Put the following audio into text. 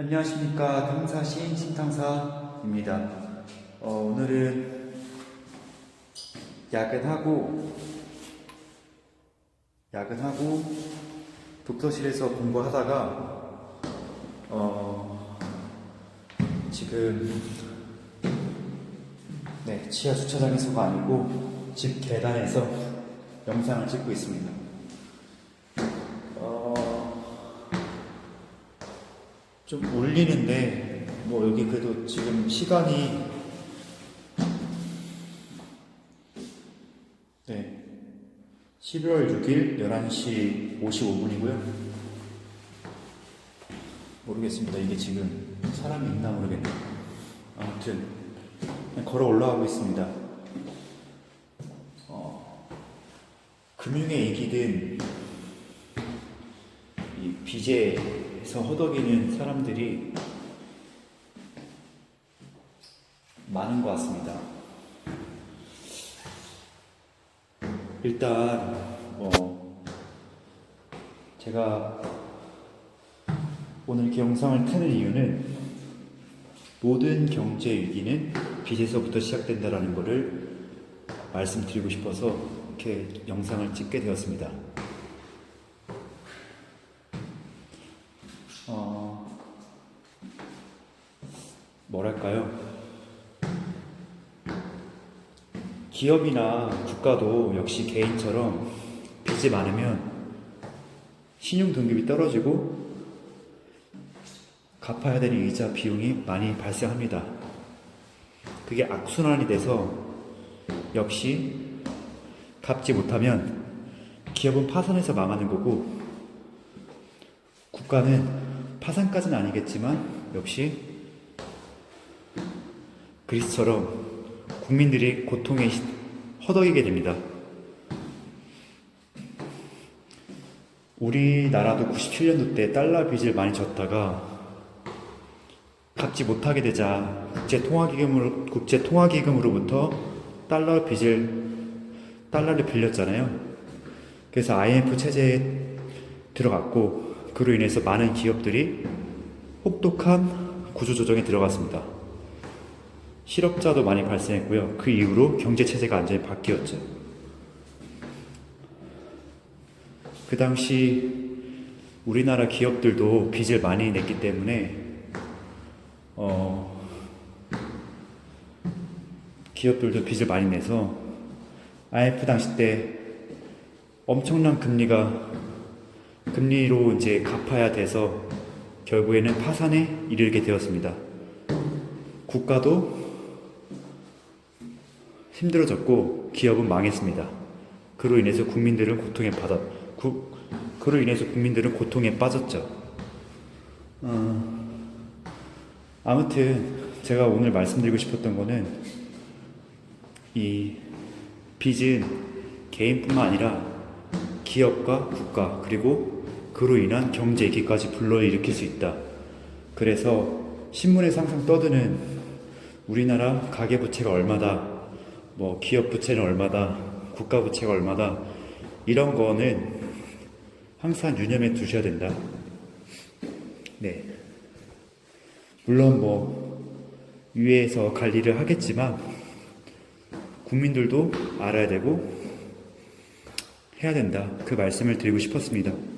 안녕하십니까 탐사 시인 신탕사입니다. 어, 오늘은 야근하고 야근하고 독서실에서 공부하다가 어, 지금 네 지하 주차장에서가 아니고 집 계단에서 영상을 찍고 있습니다. 좀 울리는데 뭐 여기 그래도 지금 시간이 네. 11월 6일 11시 55분이고요. 모르겠습니다. 이게 지금 사람이 있나 모르겠네요. 아무튼 걸어 올라가고 있습니다. 어, 금융에 이기든 이 빚에서 허덕이는 사람들이 많은 것 같습니다. 일단 뭐 제가 오늘 이렇게 영상을 켜는 이유는 모든 경제 위기는 빚에서부터 시작된다라는 것을 말씀드리고 싶어서 이렇게 영상을 찍게 되었습니다. 어, 뭐랄까요? 기업이나 국가도 역시 개인처럼 빚이 많으면 신용 등급이 떨어지고 갚아야 되는 이자 비용이 많이 발생합니다. 그게 악순환이 돼서 역시 갚지 못하면 기업은 파산해서 망하는 거고 국가는 파산까지는 아니겠지만 역시 그리스처럼 국민들이 고통에 시- 허덕이게 됩니다. 우리나라도 97년도 때 달러 빚을 많이 졌다가 갚지 못하게 되자 국제통화기금으로 국제통화기금으로부터 달러 빚을 달러를 빌렸잖아요. 그래서 IMF 체제에 들어갔고 그로 인해서 많은 기업들이 혹독한 구조조정에 들어갔습니다. 실업자도 많이 발생했고요. 그 이후로 경제 체제가 완전히 바뀌었죠. 그 당시 우리나라 기업들도 빚을 많이 냈기 때문에 어, 기업들도 빚을 많이 내서 IMF 당시 때 엄청난 금리가 금리로 이제 갚아야 돼서 결국에는 파산에 이르게 되었습니다. 국가도 힘들어졌고 기업은 망했습니다. 그로 인해서 국민들은 고통에 받아 구, 그로 인해서 국민들은 고통에 빠졌죠. 어, 아무튼 제가 오늘 말씀드리고 싶었던 거는 이 빚은 개인뿐만 아니라 기업과 국가 그리고 그로 인한 경제 위기까지 불러일으킬 수 있다. 그래서 신문에서 항상 떠드는 우리나라 가계 부채가 얼마다, 뭐 기업 부채는 얼마다, 국가 부채가 얼마다 이런 거는 항상 유념해 두셔야 된다. 네. 물론 뭐 위에서 관리를 하겠지만 국민들도 알아야 되고 해야 된다. 그 말씀을 드리고 싶었습니다.